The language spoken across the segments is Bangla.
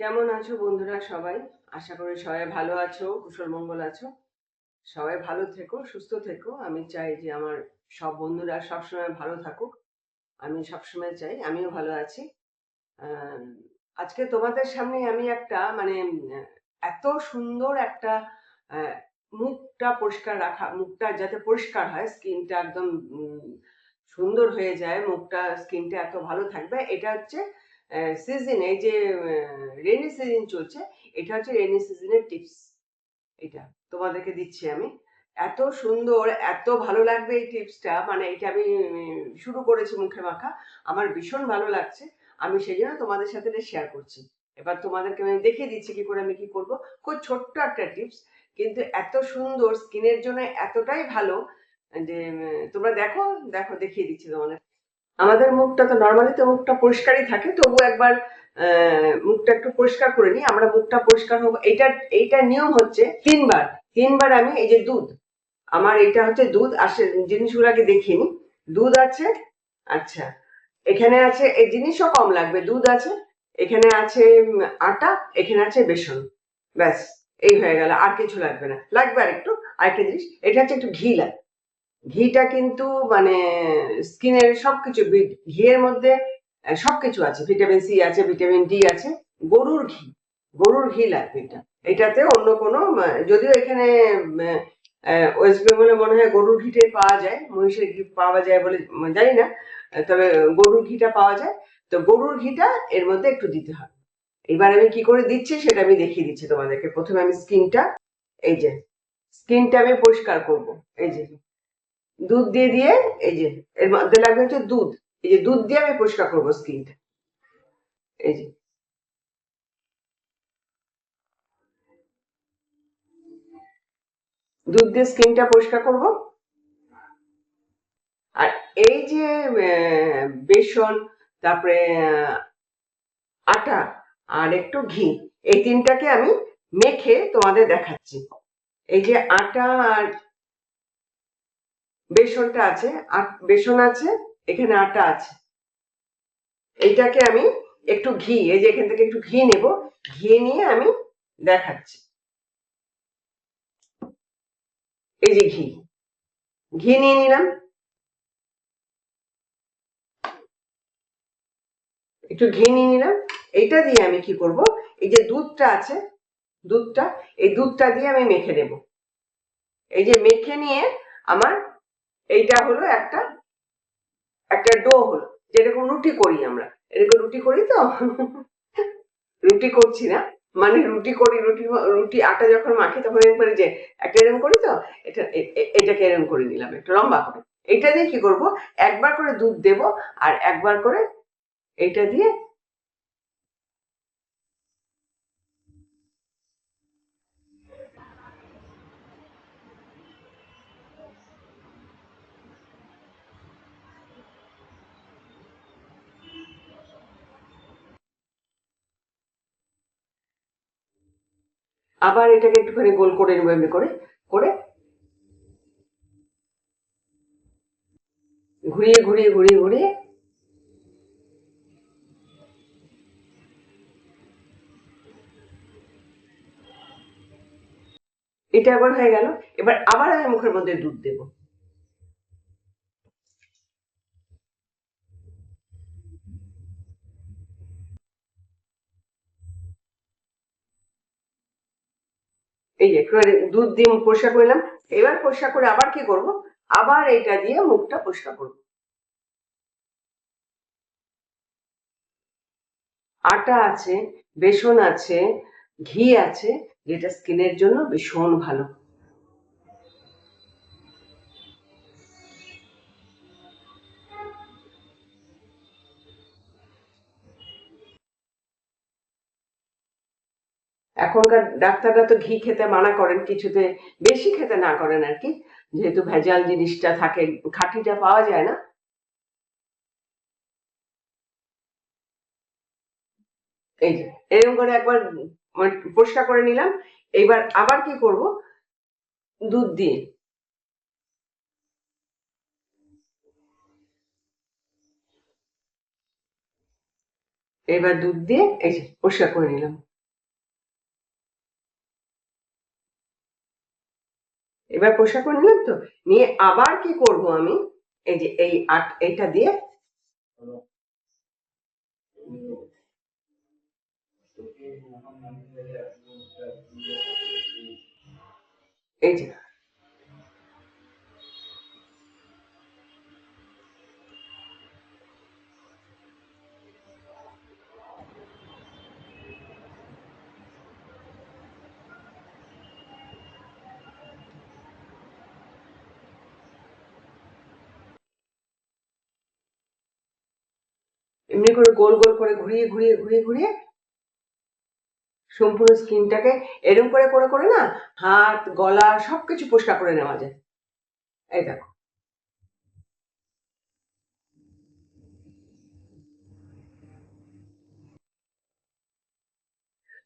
কেমন আছো বন্ধুরা সবাই? আশা করি সবাই ভালো আছো, কুশল মঙ্গল আছো। সবাই ভালো থেকো, সুস্থ থেকো। আমি চাই যে আমার সব বন্ধুরা সবসময় ভালো থাকুক। আমি সবসময় চাই, আমিও ভালো আছি। আজকে তোমাদের সামনে আমি একটা মানে এত সুন্দর একটা মুখটা পরিষ্কার রাখা, মুখটা যাতে পরিষ্কার হয়, স্কিনটা একদম সুন্দর হয়ে যায়, মুখটা, স্কিনটা এত ভালো থাকবে। এটা হচ্ছে সিজন যে রেনি সিজন চলছে, এটা হচ্ছে রেনি সিজনের টিপস এটা তোমাদেরকে দিচ্ছি আমি। এত সুন্দর, এত ভালো লাগবে এই টিপসটা মানে এটা আমি শুরু করেছি মুখে মাখা। আমার ভীষণ ভালো লাগছে। আমি সেই জন্য তোমাদের সাথে শেয়ার করছি। এবার তোমাদেরকে আমি দেখিয়ে দিচ্ছি কি করে আমি কি করব। খুব ছোট্ট একটা টিপস কিন্তু এত সুন্দর স্কিনের জন্য এতটাই ভালো যে তোমরা দেখো দেখো, দেখিয়ে দিচ্ছি তোমাদের। আমাদের মুখটা তো নর্মালি তো মুখটা পরিষ্কারই থাকে তবু একবার মুখটা একটু পরিষ্কার করে নিই, আমরা মুখটা পরিষ্কার হব। এইটা, এইটার নিয়ম হচ্ছে তিনবার তিনবার আমি এই যে দুধ, আমার এটা হচ্ছে দুধ আসে জিনিসগুলো আগে দেখিয়ে নিই। দুধ আছে আচ্ছা এখানে আছে, এই জিনিসও কম লাগবে, দুধ আছে, এখানে আছে আটা, এখানে আছে বেসন, ব্যাস, এই হয়ে গেল, আর কিছু লাগবে না। লাগবে আর একটু আরেকটা জিনিস, এটা হচ্ছে একটু ঘি লাগবে ঘিটা কিন্তু মানে স্কিনের সবকিছু ঘিয়ের মধ্যে সবকিছু আছে। ভিটামিন সি আছে, ভিটামিন ডি আছে। গরুর ঘি গরুর ঘি লাগবে এটা। এটাতে অন্য কোনো যদিও এখানে ওয়েস্ট বেঙ্গলে মনে হয় গরুর ঘিটাই পাওয়া যায়, মহিষের ঘি পাওয়া যায় বলে জানি না। তবে গরুর ঘিটা পাওয়া যায়। তো গরুর ঘিটা এর মধ্যে একটু দিতে হবে এবার আমি কি করে দিচ্ছি সেটা আমি দেখিয়ে দিচ্ছি তোমাদেরকে। প্রথমে আমি স্কিনটা, এই যে, স্কিনটা আমি পরিষ্কার করব। এই যে দুধ দিয়ে দিয়ে, এই যে, এর মধ্যে লাগবে হচ্ছে দুধ। এই যে দুধ দিয়ে আমি পরিষ্কার করব স্কিনটা এই যে। দুধ দিয়ে স্কিনটা পরিষ্কার করব। আর এই যে বেসন, তারপরে আটা আর একটু ঘি, এই তিনটাকে আমি মেখে তোমাদের দেখাচ্ছি। এই যে আটা আর বেসনটা আছে বেসন আছে, এখানে আটা আছে। এইটাকে আমি একটু ঘি, এই যে এখান থেকে একটু ঘি নেব, ঘি নিয়ে আমি দেখাচ্ছি। এই যে ঘি ঘি নিয়ে নিলাম। একটু ঘি নিয়ে নিলাম। এইটা দিয়ে আমি কি করব, এই যে দুধটা আছে, দুধটা, এই দুধটা দিয়ে আমি মেখে নেব। এই যে মেখে নিয়ে আমার এইটা হলো একটা একটা ডো হলো যেরকম রুটি করি আমরা। এরকম রুটি করি তো? রুটি করছি না। মানে রুটি করি, রুটি রুটি আটা যখন মাখি তখন এরকম করে যে, একটা এরকম করি তো? এটা এটাকে এরকম করে নিলাম একটু, লম্বা করে। এটা দিয়ে কি করব? একবার করে দুধ দেব আর একবার করে এইটা দিয়ে আবার এটাকে একটুখানি গোল করে নেব এমনি করে করে ঘুরিয়ে ঘুরিয়ে ঘুরিয়ে ঘুরিয়ে। এটা আবার হয়ে গেল। এবার আবার আমি মুখের মধ্যে দুধ দেবো। এই যে দুধ দিয়ে মুখ পরিষ্কার করলাম এবার পরিষ্কার করে আবার কি করব? আবার এটা দিয়ে মুখটা পরিষ্কার করব। আটা আছে, বেসন আছে, ঘি আছে, যেটা স্কিনের জন্য ভীষণ ভালো। এখনকার ডাক্তাররা তো ঘি খেতে মানা করেন, কিছুতে বেশি খেতে না করেন আর কি। যেহেতু ভেজাল জিনিসটা থাকে, খাঁটিটা পাওয়া যায় না। এই যে, এরকম করে একবার পরিষ্কার করে নিলাম। এইবার আবার কি করব? দুধ দিয়ে। এবার দুধ দিয়ে, এই যে, পরিষ্কার করে নিলাম। এবার পোশাক করে নিলাম তো, নিয়ে আবার কি করব আমি? এই যে এই আট, এইটা দিয়ে এই যে এমনি করে গোল গোল করে ঘুরিয়ে ঘুরিয়ে ঘুরিয়ে ঘুরিয়ে সম্পূর্ণ স্কিনটাকে এরম করে করে করে না হাত, গলা সবকিছু পরিষ্কার করে নেওয়া যায়। এই দেখো।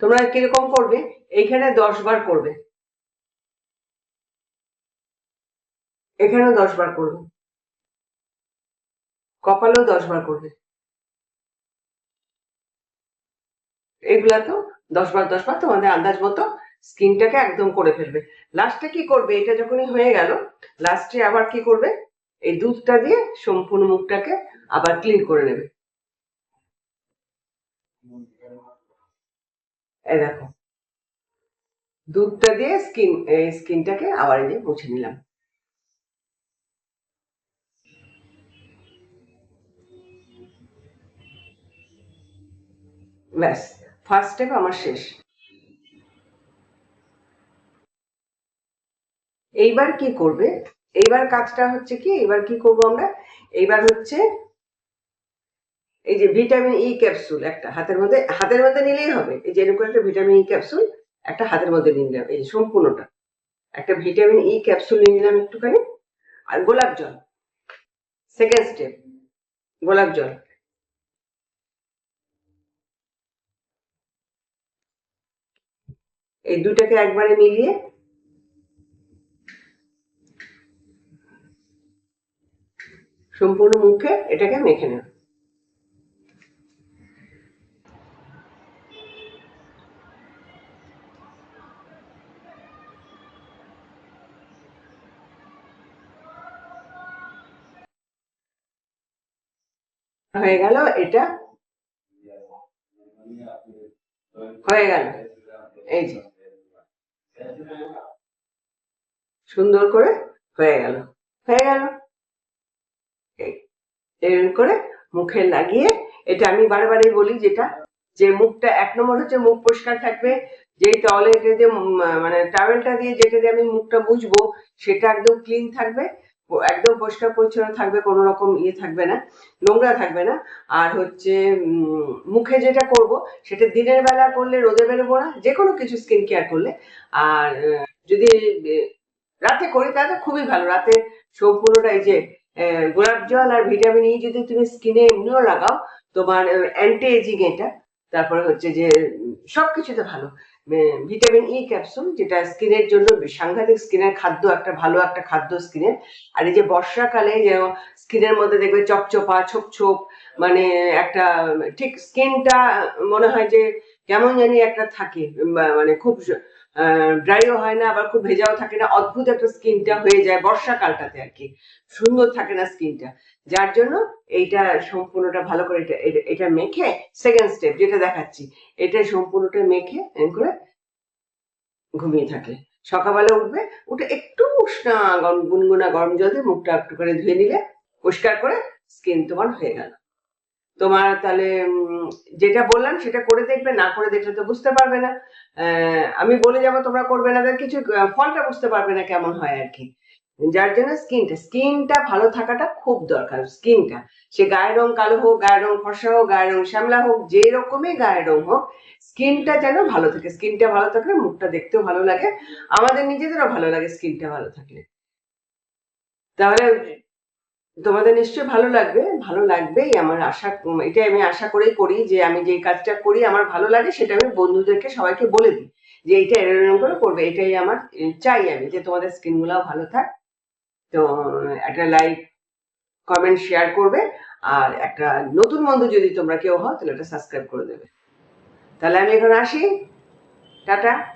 তোমরা কীরকম করবে? এইখানে দশ বার করবে। এখানেও দশ বার করবে। কপালেও দশ বার করবে। এগুলা তো দশ বার দশ বার তোমাদের আন্দাজ মতো স্কিনটাকে একদম করে ফেলবে। লাস্টে কি করবে? এটা যখনই হয়ে গেল লাস্টে আবার কি করবে? এই দুধটা দিয়ে সম্পূর্ণ মুখটাকে আবার ক্লিন করে নেবে। দেখো, দুধটা দিয়ে স্কিন স্কিনটাকে আবার যে মুছে নিলাম। ব্যাস। ফার্স্ট স্টেপ আমার শেষ। এইবার কি করবে? এইবার কাজটা হচ্ছে কি? এবার কি করব আমরা? এইবার হচ্ছে এই যে ভিটামিন ই ক্যাপসুল একটা হাতের মধ্যে হাতের মধ্যে নিলেই হবে। এই যে এরকম একটা ভিটামিন ই ক্যাপসুল একটা হাতের মধ্যে নিয়ে নিলাম, এই সম্পূর্ণটা। একটা ভিটামিন ই ক্যাপসুল নিয়ে নিলাম একটুখানি। আর গোলাপ জল। সেকেন্ড স্টেপ গোলাপ জল। এই দুটাকে একবারে মিলিয়ে সম্পূর্ণ মুখে এটাকে মেখে নেব হয়ে গেল এটা। হয়ে গেল। এই যে। সুন্দর করে হয়ে গেল। হয়ে গেল। এরকম করে মুখে লাগিয়ে, এটা আমি বারবারই বারে বলি যেটা, যে মুখটা, এক নম্বর হচ্ছে মুখ পরিষ্কার থাকবে যে টয়লেটে যে মানে টাওয়েলটা দিয়ে যেটা দিয়ে আমি মুখটা বুঝব সেটা একদম ক্লিন থাকবে। একদম পরিষ্কার পরিচ্ছন্ন থাকবে কোনো রকম ইয়ে থাকবে না নোংরা থাকবে না। আর হচ্ছে মুখে যেটা করব সেটা দিনের বেলা করলে রোদে বেরোবো না যে কোনো কিছু স্কিন কেয়ার করলে। আর যদি রাতে করি তাহলে খুবই ভালো। রাতে সম্পূর্ণটা এই যে গোলাপ জল আর ভিটামিন ই যদি তুমি স্কিনে এমনিও লাগাও তোমার অ্যান্টি এজিং এটা তারপরে হচ্ছে যে উম, সবকিছুতে ভালো। ভিটামিন ই ক্যাপসুল যেটা স্কিনের জন্য সাংঘাতিক স্কিনের খাদ্য, একটা ভালো একটা খাদ্য স্কিনের আর এই যে বর্ষাকালে যে স্কিনের মধ্যে দেখবে চপচপা ছোপ ছোপ মানে একটা, ঠিক স্কিনটা মনে হয় যে কেমন জানি একটা থাকে মানে খুব ড্রাইও হয় না, আবার খুব ভেজাও থাকে না, অদ্ভুত একটা স্কিনটা হয়ে যায় বর্ষাকালটাতে আর কি। সুন্দর থাকে না স্কিনটা। যার জন্য এইটা সম্পূর্ণটা ভালো করে এটা, এটা- মেখে সেকেন্ড স্টেপ যেটা দেখাচ্ছি, এটা সম্পূর্ণটা মেখে করে ঘুমিয়ে থাকে। সকালবেলা উঠবে, উঠে একটু উষ্ণ গুনগুনা গরম জল দিয়ে মুখটা একটু করে ধুয়ে নিলে পরিষ্কার করে স্কিন তোমার হয়ে গেল। তোমার তাহলে যেটা বললাম সেটা করে দেখবে, না করে দেখলে তো বুঝতে পারবে না। আমি বলে যাব, তোমরা করবে না। তার কিছু ফলটা বুঝতে পারবে না কেমন হয় আর কি। যার জন্য স্কিনটা স্কিনটা ভালো থাকাটা খুব দরকার, স্কিনটা। সে গায়ের রং কালো হোক, গায়ের রং ফর্সা হোক, গায়ের রং শ্যামলা হোক যে রকমই গায়ের রং হোক, স্কিনটা যেন ভালো থাকে। স্কিনটা ভালো থাকলে মুখটা দেখতেও ভালো লাগে। আমাদের নিজেদেরও ভালো লাগে স্কিনটা ভালো থাকলে। তাহলে তোমাদের নিশ্চয়ই ভালো লাগবে, ভালো লাগবেই আমার আশা, এটাই আমি আশা করেই করি যে আমি যে কাজটা করি আমার ভালো লাগে সেটা আমি বন্ধুদেরকে সবাইকে বলে দিই যে এইটা এরকম করে করবে, এটাই আমার চাই আমি যে তোমাদের স্কিন গুলাও ভালো থাক। তো একটা লাইক, কমেন্ট, শেয়ার করবে আর একটা নতুন বন্ধু যদি তোমরা কেউ হও তাহলে একটা সাবস্ক্রাইব করে দেবে। তাহলে আমি এখন আসি। টাটা।